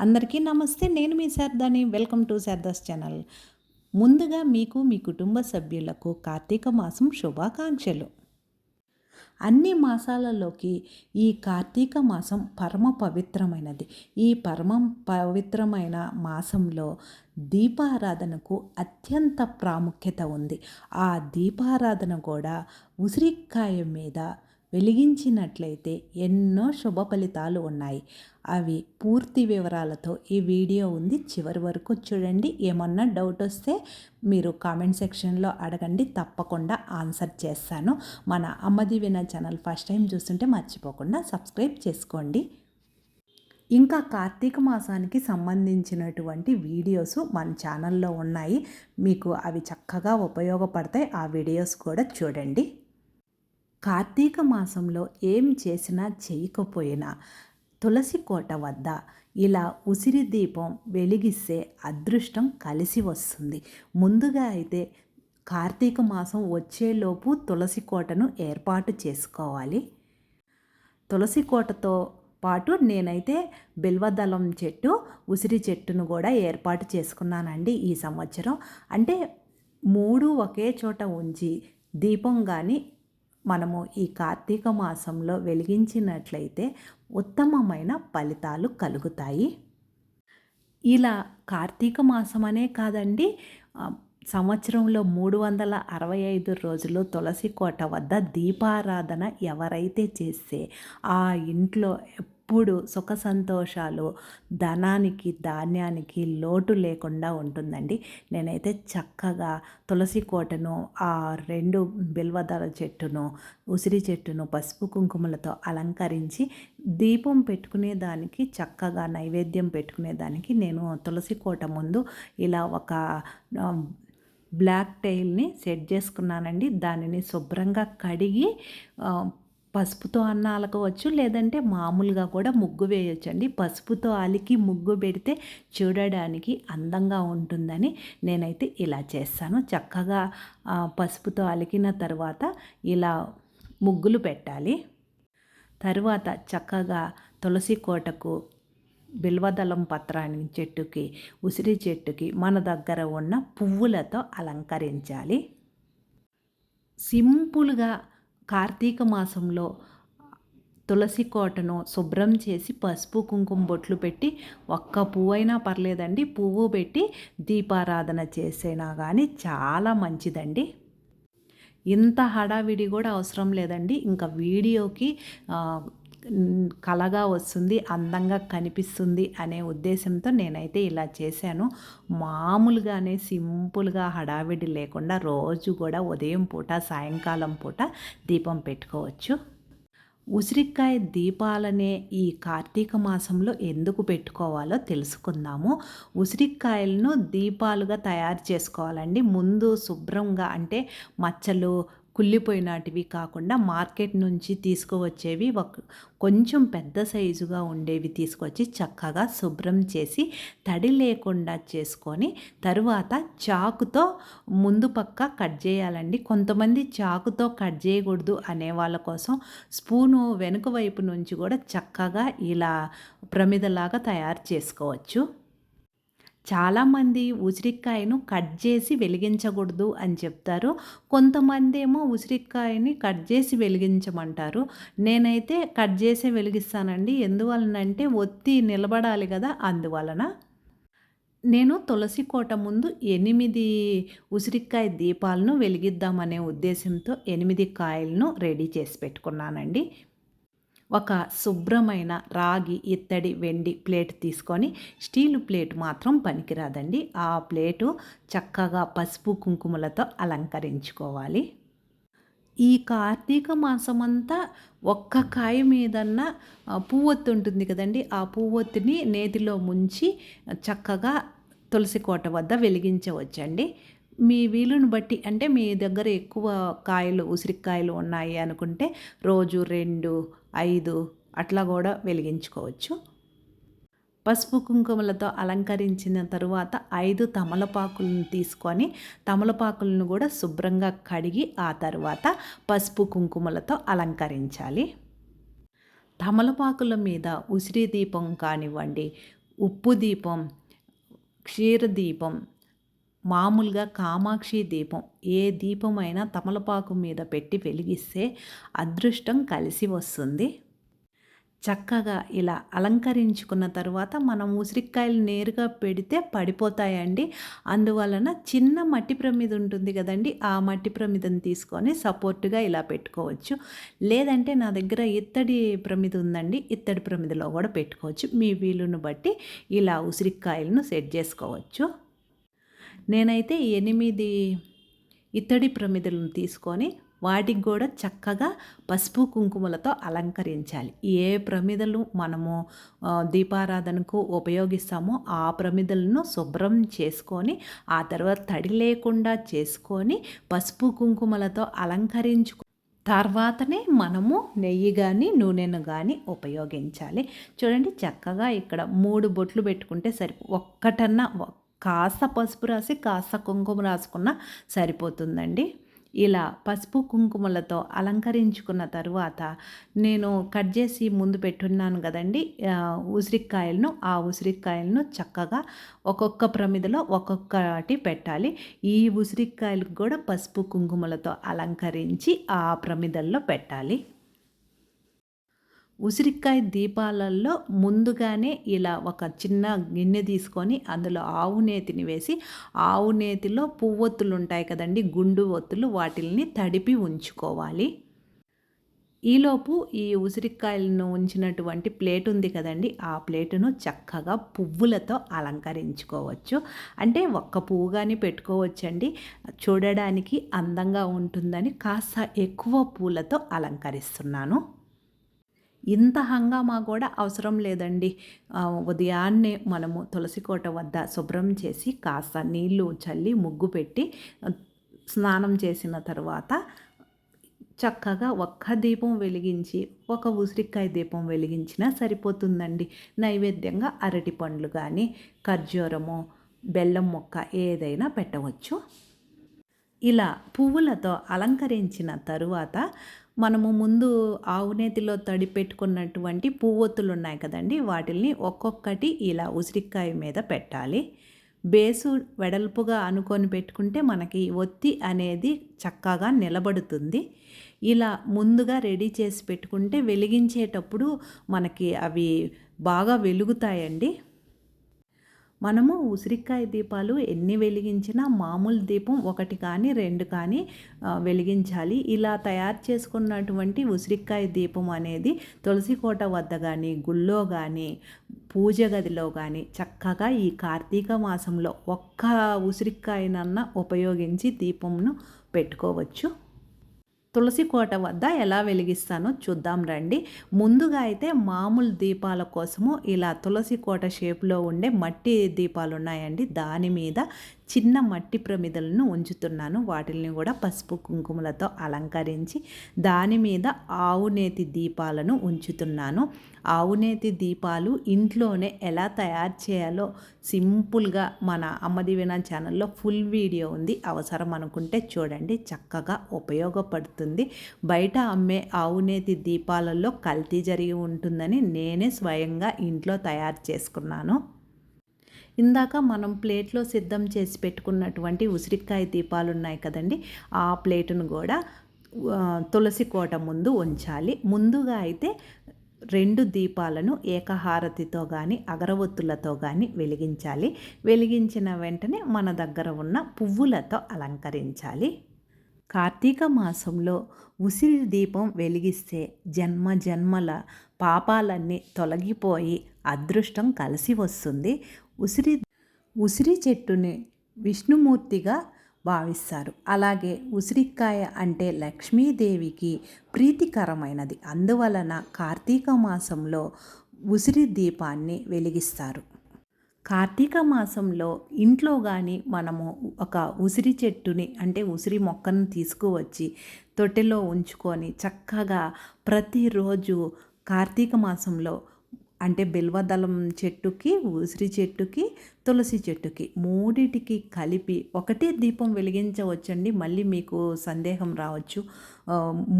అందరికీ నమస్తే నేను మీ శారదాని. Welcome to Sharada's channel. ముందుగా మీకు మీ కుటుంబ సభ్యులకు కార్తీక మాసం శుభాకాంక్షలు. అన్ని మాసాలలోకి ఈ కార్తీక మాసం పరమ పవిత్రమైనది. ఈ పరమ పవిత్రమైన మాసంలో దీపారాధనకు అత్యంత ప్రాముఖ్యత ఉంది. ఆ దీపారాధన కూడా ఉసిరికాయ మీద వెలిగించినట్లయితే ఎన్నో శుభ ఫలితాలు ఉన్నాయి. అవి పూర్తి వివరాలతో ఈ వీడియో ఉంది. చివరి వరకు చూడండి. ఏమన్నా డౌట్ వస్తే మీరు కామెంట్ సెక్షన్లో అడగండి. తప్పకుండా ఆన్సర్ చేస్తాను. మన అమ్మది విన ఛానల్ ఫస్ట్ టైం చూస్తుంటే మర్చిపోకుండా సబ్స్క్రైబ్ చేసుకోండి. ఇంకా కార్తీక మాసానికి సంబంధించినటువంటి వీడియోస్ మన ఛానల్లో ఉన్నాయి. మీకు అవి చక్కగా ఉపయోగపడతాయి. ఆ వీడియోస్ కూడా చూడండి. కార్తీక మాసంలో ఏం చేసినా చేయకపోయినా తులసి కోట వద్ద ఇలా ఉసిరి దీపం వెలిగిస్తే అదృష్టం కలిసి వస్తుంది. ముందుగా అయితే కార్తీక మాసం వచ్చేలోపు తులసి కోటను ఏర్పాటు చేసుకోవాలి. తులసి కోటతో పాటు నేనైతే బిల్వదళం చెట్టు ఉసిరి చెట్టును కూడా ఏర్పాటు చేసుకున్నానండి ఈ సంవత్సరం. అంటే మూడు ఒకే చోట ఉంచి దీపం కానీ మనము ఈ కార్తీక మాసంలో వెలిగించినట్లయితే ఉత్తమమైన ఫలితాలు కలుగుతాయి. ఇలా కార్తీక మాసం అనే కాదండి సంవత్సరంలో మూడు వందల అరవై ఐదు రోజులు తులసి కోట వద్ద దీపారాధన ఎవరైతే చేస్తే ఆ ఇంట్లో ఎప్పుడు సుఖ సంతోషాలు ధనానికి ధాన్యానికి లోటు లేకుండా ఉంటుందండి. నేనైతే చక్కగా తులసి కోటను ఆ రెండు బిల్వదల చెట్టును ఉసిరి చెట్టును పసుపు కుంకుమలతో అలంకరించి దీపం పెట్టుకునే దానికి చక్కగా నైవేద్యం పెట్టుకునే దానికి నేను తులసి కోట ముందు ఇలా ఒక బ్లాక్ టైల్ని సెట్ చేసుకున్నానండి. దానిని శుభ్రంగా కడిగి పసుపుతో అన్న అలకవచ్చు లేదంటే మామూలుగా కూడా ముగ్గు వేయొచ్చండి. పసుపుతో అలికి ముగ్గు పెడితే చూడడానికి అందంగా ఉంటుందని నేనైతే ఇలా చేస్తాను. చక్కగా పసుపుతో అలికిన తర్వాత ఇలా ముగ్గులు పెట్టాలి. తరువాత చక్కగా తులసి కోటకు బిల్వదళం పత్రాన్ని చెట్టుకి ఉసిరి చెట్టుకి మన దగ్గర ఉన్న పువ్వులతో అలంకరించాలి. సింపుల్గా కార్తీక మాసంలో తులసి కోటను శుభ్రం చేసి పసుపు కుంకుమ బొట్లు పెట్టి ఒక్క పువ్వైనా పర్లేదండి. పువ్వు పెట్టి దీపారాధన చేసేనా కానీ చాలా మంచిదండి. ఇంత హడావిడి కూడా అవసరం లేదండి. ఇంకా వీడియోకి కలగా వస్తుంది అందంగా కనిపిస్తుంది అనే ఉద్దేశంతో నేనైతే ఇలా చేశాను. మామూలుగానే సింపుల్గా హడావిడి లేకుండా రోజు కూడా ఉదయం పూట సాయంకాలం పూట దీపం పెట్టుకోవచ్చు. ఉసిరికాయ దీపాలనే ఈ కార్తీక మాసంలో ఎందుకు పెట్టుకోవాలో తెలుసుకుందాము. ఉసిరికాయలను దీపాలుగా తయారు చేసుకోవాలండి. ముందు శుభ్రంగా అంటే మచ్చలు కుళ్ళిపోయినటివి కాకుండా మార్కెట్ నుంచి తీసుకువచ్చేవి ఒక కొంచెం పెద్ద సైజుగా ఉండేవి తీసుకొచ్చి చక్కగా శుభ్రం చేసి తడి లేకుండా చేసుకొని తరువాత చాకుతో ముందు పక్క కట్ చేయాలండి. కొంతమంది చాకుతో కట్ చేయకూడదు అనే వాళ్ళ కోసం స్పూను వెనుక వైపు నుంచి కూడా చక్కగా ఇలా ప్రమిదలాగా తయారు చేసుకోవచ్చు. చాలామంది ఉసిరికాయను కట్ చేసి వెలిగించకూడదు అని చెప్తారు. కొంతమంది ఏమో ఉసిరికాయని కట్ చేసి వెలిగించమంటారు. నేనైతే కట్ చేసే వెలిగిస్తానండి. ఎందువలనంటే ఒత్తి నిలబడాలి కదా అందువలన. నేను తులసి కోట ముందు ఎనిమిది ఉసిరికాయ దీపాలను వెలిగిద్దామనే ఉద్దేశంతో ఎనిమిది కాయలను రెడీ చేసి పెట్టుకున్నానండి. ఒక శుభ్రమైన రాగి ఇత్తడి వెండి ప్లేట్ తీసుకొని స్టీలు ప్లేట్ మాత్రం పనికిరాదండి. ఆ ప్లేటు చక్కగా పసుపు కుంకుమలతో అలంకరించుకోవాలి. ఈ కార్తీక మాసమంతా ఒక్క కాయ మీదన్న పువ్వొత్తి ఉంటుంది కదండి. ఆ పువ్వొత్తిని నేతిలో ముంచి చక్కగా తులసి కోట వద్ద వెలిగించవచ్చండి. మీ వీలుని బట్టి అంటే మీ దగ్గర ఎక్కువ కాయలు ఉసిరికాయలు ఉన్నాయి అనుకుంటే రోజు రెండు ఐదు అట్లా కూడా వెలిగించుకోవచ్చు. పసుపు కుంకుమలతో అలంకరించిన తరువాత ఐదు తమలపాకులను తీసుకొని తమలపాకులను కూడా శుభ్రంగా కడిగి ఆ తర్వాత పసుపు కుంకుమలతో అలంకరించాలి. తమలపాకుల మీద ఉసిరి దీపం కానివ్వండి ఉప్పు దీపం క్షీర దీపం మామూలుగా కామాక్షి దీపం ఏ దీపమైనా తమలపాకు మీద పెట్టి వెలిగిస్తే అదృష్టం కలిసి వస్తుంది. చక్కగా ఇలా అలంకరించుకున్న తర్వాత మనం ఉసిరికాయలు నేరుగా పెడితే పడిపోతాయండి. అందువలన చిన్న మట్టి ప్రమిద ఉంటుంది కదండి ఆ మట్టి ప్రమిదను తీసుకొని సపోర్ట్గా ఇలా పెట్టుకోవచ్చు. లేదంటే నా దగ్గర ఇత్తడి ప్రమిద ఉందండి ఇత్తడి ప్రమిదలో కూడా పెట్టుకోవచ్చు. మీ వీలును బట్టి ఇలా ఉసిరికాయలను సెట్ చేసుకోవచ్చు. నేనైతే ఎనిమిది ఇత్తడి ప్రమిదలను తీసుకొని వాటికి కూడా చక్కగా పసుపు కుంకుమలతో అలంకరించాలి. ఏ ప్రమిదలు మనము దీపారాధనకు ఉపయోగిస్తామో ఆ ప్రమిదలను శుభ్రం చేసుకొని ఆ తర్వాత తడి లేకుండా చేసుకొని పసుపు కుంకుమలతో అలంకరించు తర్వాతనే మనము నెయ్యి కానీ నూనెను కానీ ఉపయోగించాలి. చూడండి చక్కగా ఇక్కడ మూడు బొట్లు పెట్టుకుంటే సరి ఒక్కటన్నా కాస్త పసుపు రాసి కాస్త కుంకుమ రాసుకున్న సరిపోతుందండి. ఇలా పసుపు కుంకుమలతో అలంకరించుకున్న తరువాత నేను కట్ చేసి ముందు పెట్టున్నాను కదండి ఉసిరికాయలను ఆ ఉసిరికాయలను చక్కగా ఒక్కొక్క ప్రమిదలో ఒక్కొక్కటి పెట్టాలి. ఈ ఉసిరికాయలకు కూడా పసుపు కుంకుమలతో అలంకరించి ఆ ప్రమిదల్లో పెట్టాలి. ఉసిరికాయ దీపాలలో ముందుగానే ఇలా ఒక చిన్న గిన్నె తీసుకొని అందులో ఆవు నేతిని వేసి ఆవు నేతిలో పువ్వొత్తులు ఉంటాయి కదండి గుండు ఒత్తులు వాటిల్ని తడిపి ఉంచుకోవాలి. ఈలోపు ఈ ఉసిరికాయలను ఉంచినటువంటి ప్లేట్ ఉంది కదండి ఆ ప్లేటును చక్కగా పువ్వులతో అలంకరించుకోవచ్చు. అంటే ఒక్క పువ్వు కానీ పెట్టుకోవచ్చండి చూడడానికి అందంగా ఉంటుందని కాస్త ఎక్కువ పూలతో అలంకరిస్తున్నాను. ఇంత హంగామా కూడా అవసరం లేదండి. ఉదయాన్నే మనము తులసి కోట వద్ద శుభ్రం చేసి కాస్త నీళ్ళు చల్లి ముగ్గు పెట్టి స్నానం చేసిన తర్వాత చక్కగా ఒక్క దీపం వెలిగించి ఒక ఉసిరికాయ దీపం వెలిగించినా సరిపోతుందండి. నైవేద్యంగా అరటి పండ్లు కానీ ఖర్జూరము బెల్లం మొక్క ఏదైనా పెట్టవచ్చు. ఇలా పువ్వులతో అలంకరించిన తరువాత మనము ముందు ఆవునేతిలో తడి పెట్టుకున్నటువంటి పువ్వొత్తులు ఉన్నాయి కదండి వాటిల్ని ఒక్కొక్కటి ఇలా ఉసిరికాయ మీద పెట్టాలి. బేసు వెడల్పుగా అనుకొని పెట్టుకుంటే మనకి ఒత్తి అనేది చక్కగా నిలబడుతుంది. ఇలా ముందుగా రెడీ చేసి పెట్టుకుంటే వెలిగించేటప్పుడు మనకి అవి బాగా వెలుగుతాయండి. మనము ఉసిరికాయ దీపాలు ఎన్ని వెలిగించినా మామూలు దీపం ఒకటి కానీ రెండు కానీ వెలిగించాలి. ఇలా తయారు చేసుకున్నటువంటి ఉసిరికాయ దీపం అనేది తులసి కోట వద్ద కానీ గుళ్ళో కానీ పూజ గదిలో కానీ చక్కగా ఈ కార్తీక మాసంలో ఒక్క ఉసిరికాయనన్న ఉపయోగించి దీపంను పెట్టుకోవచ్చు. తులసి కోట వద్ద ఎలా వెలిగిస్తానో చూద్దాం రండి. ముందుగా అయితే మామూలు దీపాల కోసము ఇలా తులసి కోట షేప్లో ఉండే మట్టి దీపాలు ఉన్నాయండి దాని మీద చిన్న మట్టి ప్రమిదలను ఉంచుతున్నాను. వాటిని కూడా పసుపు కుంకుమలతో అలంకరించి దాని మీద ఆవునేతి దీపాలను ఉంచుతున్నాను. ఆవునేతి దీపాలు ఇంట్లోనే ఎలా తయారు చేయాలో సింపుల్గా మన అమ్మదివిన ఛానల్లో ఫుల్ వీడియో ఉంది. అవసరం అనుకుంటే చూడండి. చక్కగా ఉపయోగపడుతుంది. బయట అమ్మే ఆవునేతి దీపాలలో కల్తీ జరిగి ఉంటుందని నేనే స్వయంగా ఇంట్లో తయారు చేసుకున్నాను. ఇందాక మనం ప్లేట్లో సిద్ధం చేసి పెట్టుకున్నటువంటి ఉసిరికాయ దీపాలు ఉన్నాయి కదండి ఆ ప్లేటును కూడా తులసి కోట ముందు ఉంచాలి. ముందుగా అయితే రెండు దీపాలను ఏకహారతితో కానీ అగరవత్తులతో కానీ వెలిగించాలి. వెలిగించిన వెంటనే మన దగ్గర ఉన్న పువ్వులతో అలంకరించాలి. కార్తీక మాసంలో ఉసిరి దీపం వెలిగిస్తే జన్మ జన్మల పాపాలన్నీ తొలగిపోయి అదృష్టం కలిసి వస్తుంది. ఉసిరి ఉసిరి చెట్టుని విష్ణుమూర్తిగా భావిస్తారు. అలాగే ఉసిరికాయ అంటే లక్ష్మీదేవికి ప్రీతికరమైనది. అందువలన కార్తీక మాసంలో ఉసిరి దీపాన్ని వెలిగిస్తారు. కార్తీక మాసంలో ఇంట్లో కానీ మనము ఒక ఉసిరి చెట్టుని అంటే ఉసిరి మొక్కను తీసుకువచ్చి తొట్టెలో ఉంచుకొని చక్కగా ప్రతిరోజు కార్తీక మాసంలో అంటే బిల్వదళం చెట్టుకి ఉసిరి చెట్టుకి తులసి చెట్టుకి మూడిటికి కలిపి ఒకటే దీపం వెలిగించవచ్చండి. మళ్ళీ మీకు సందేహం రావచ్చు.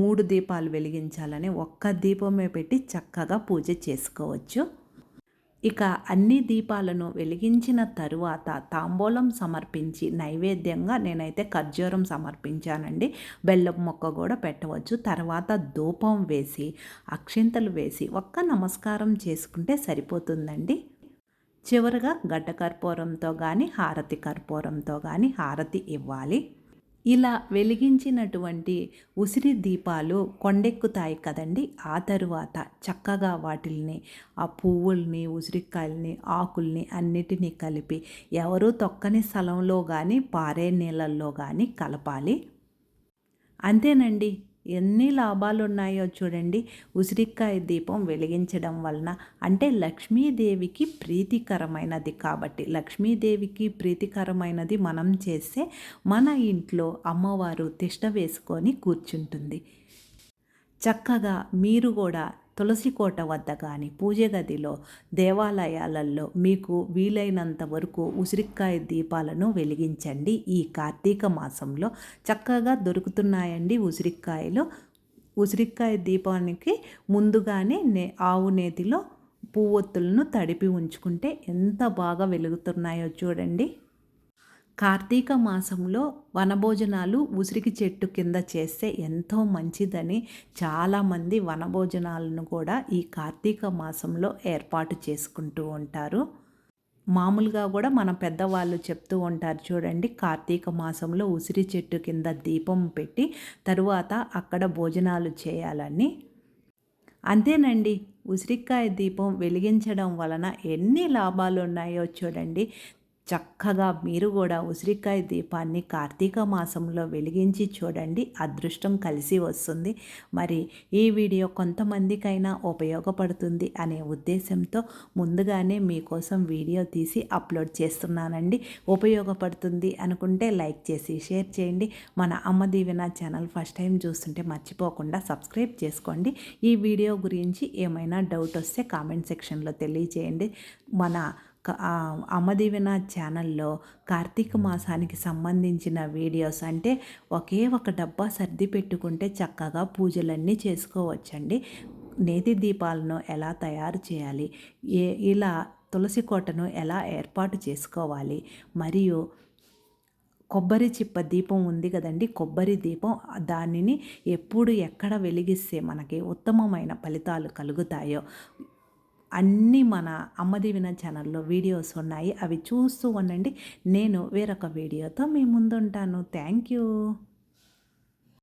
మూడు దీపాలు వెలిగించాలని ఒక్క దీపమే పెట్టి చక్కగా పూజ చేసుకోవచ్చు. ఇక అన్ని దీపాలను వెలిగించిన తరువాత తాంబూలం సమర్పించి నైవేద్యంగా నేనైతే ఖర్జూరం సమర్పించానండి. బెల్లం మొక్క కూడా పెట్టవచ్చు. తర్వాత ధూపం వేసి అక్షింతలు వేసి ఒక్క నమస్కారం చేసుకుంటే సరిపోతుందండి. చివరగా గడ్డ కర్పూరంతో కానీ హారతి కర్పూరంతో కానీ హారతి ఇవ్వాలి. ఇలా వెలిగించినటువంటి ఉసిరి దీపాలు కొండెక్కుతాయి కదండి. ఆ తరువాత చక్కగా వాటిల్ని ఆ పువ్వుల్ని ఉసిరికాయల్ని ఆకుల్ని అన్నిటినీ కలిపి ఎవరూ తొక్కని స్థలంలో కానీ పారే నీళ్ళల్లో కానీ కలపాలి. అంతేనండి. ఎన్ని లాభాలు ఉన్నాయో చూడండి. ఉసిరికాయ దీపం వెలిగించడం వలన అంటే లక్ష్మీదేవికి ప్రీతికరమైనది కాబట్టి లక్ష్మీదేవికి ప్రీతికరమైనది మనం చేస్తే మన ఇంట్లో అమ్మవారు తిష్ట వేసుకొని కూర్చుంటుంది. చక్కగా మీరు కూడా తులసి కోట వద్ద కానీ పూజ గదిలో దేవాలయాలలో మీకు వీలైనంత వరకు ఉసిరికాయ దీపాలను వెలిగించండి. ఈ కార్తీక మాసంలో చక్కగా దొరుకుతున్నాయండి ఉసిరికాయలు. ఉసిరికాయ దీపానికి ముందుగానే నే ఆవు నేతిలో పువ్వొత్తులను తడిపి ఉంచుకుంటే ఎంత బాగా వెలుగుతున్నాయో చూడండి. కార్తీక మాసంలో వనభోజనాలు ఉసిరికి చెట్టు కింద చేస్తే ఎంతో మంచిదని చాలామంది వనభోజనాలను కూడా ఈ కార్తీక మాసంలో ఏర్పాటు చేసుకుంటూ ఉంటారు. మామూలుగా కూడా మన పెద్దవాళ్ళు చెప్తూ ఉంటారు చూడండి కార్తీక మాసంలో ఉసిరి చెట్టు కింద దీపం పెట్టి తరువాత అక్కడ భోజనాలు చేయాలని. అంతేనండి ఉసిరికాయ దీపం వెలిగించడం వలన ఎన్ని లాభాలు ఉన్నాయో చూడండి. చక్కగా మీరు కూడా ఉసిరికాయ దీపాన్ని కార్తీక మాసంలో వెలిగించి చూడండి. అదృష్టం కలిసి వస్తుంది. మరి ఈ వీడియో కొంతమందికైనా ఉపయోగపడుతుంది అనే ఉద్దేశంతో ముందుగానే మీకోసం వీడియో తీసి అప్లోడ్ చేస్తున్నానండి. ఉపయోగపడుతుంది అనుకుంటే లైక్ చేసి షేర్ చేయండి. మన అమ్మ దీవెన ఛానల్ ఫస్ట్ టైం చూస్తుంటే మర్చిపోకుండా సబ్స్క్రైబ్ చేసుకోండి. ఈ వీడియో గురించి ఏమైనా డౌట్ వస్తే కామెంట్ సెక్షన్లో తెలియజేయండి. మన అమ్మదీవెన ఛానల్లో కార్తీక మాసానికి సంబంధించిన వీడియోస్ అంటే ఒకే ఒక డబ్బా సర్ది పెట్టుకుంటే చక్కగా పూజలన్నీ చేసుకోవచ్చండి. నేతి దీపాలను ఎలా తయారు చేయాలి? ఏ ఇలా తులసి కోటను ఎలా ఏర్పాటు చేసుకోవాలి? మరియు కొబ్బరి చిప్ప దీపం ఉంది కదండి కొబ్బరి దీపం దానిని ఎప్పుడు ఎక్కడ వెలిగిస్తే మనకి ఉత్తమమైన ఫలితాలు కలుగుతాయో అన్నీ మన అమ్మదివిన ఛానల్లో వీడియోస్ ఉన్నాయి. అవి చూస్తూ ఉండండి. నేను వేరొక వీడియోతో మీ ముందుంటాను. Thank you.